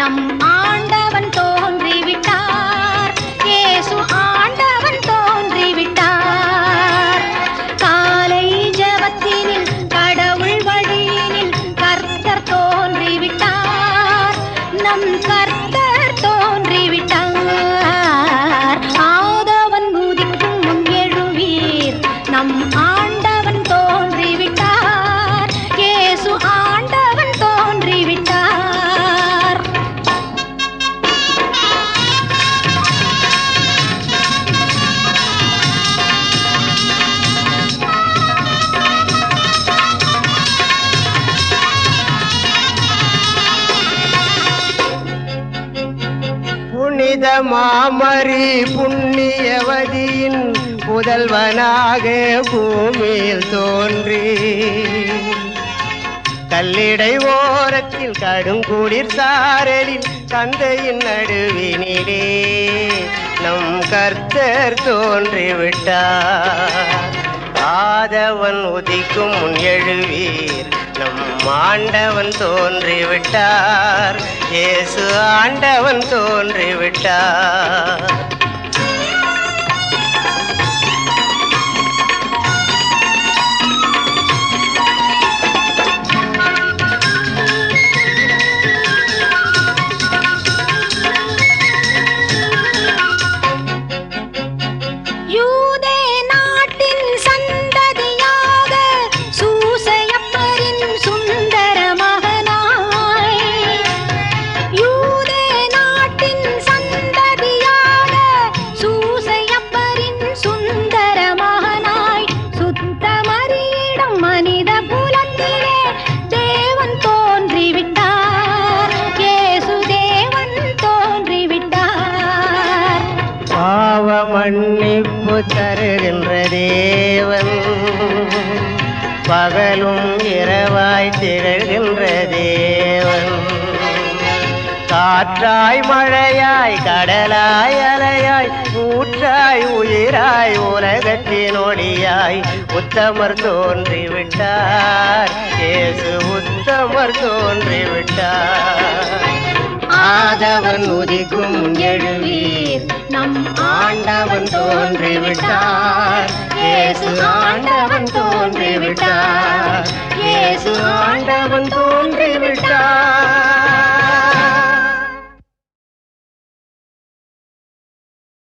நம் ஆண்ட புனித மாமரி புண்ணியவதியின் புதல்வனாக பூமியில் தோன்றி. கல்லிடை ஓரத்தில் கடும் குளிர் சாரலில் தந்தையின் நடுவினிலே நம் கர்த்தர் தோன்றிவிட்டார். ஆதவன் உதிக்கும் முன் எழுவீர். நம் ஆண்டவன் தோன்றிவிட்டார். இயேசு ஆண்டவன் தோன்றிவிட்டார். மன்னிப்பு தருகின்ற தேவன். பகலும் இரவாய் திகழ்கின்ற தேவன். காற்றாய் மழையாய் கடலாய் அலையாய் ஊற்றாய் உயிராய் உலகத்தின் ஒளியாய் உத்தமர் தோன்றிவிட்டார். இயேசு உத்தமர் தோன்றிவிட்டார். ஆதவன் உதிக்கும் எழுவி ஆண்டவன் தோன்றிவிட்டார். இயேசு ஆண்டவன் தோன்றிவிட்டார். இயேசு ஆண்டவன் தோன்றிவிட்டார்.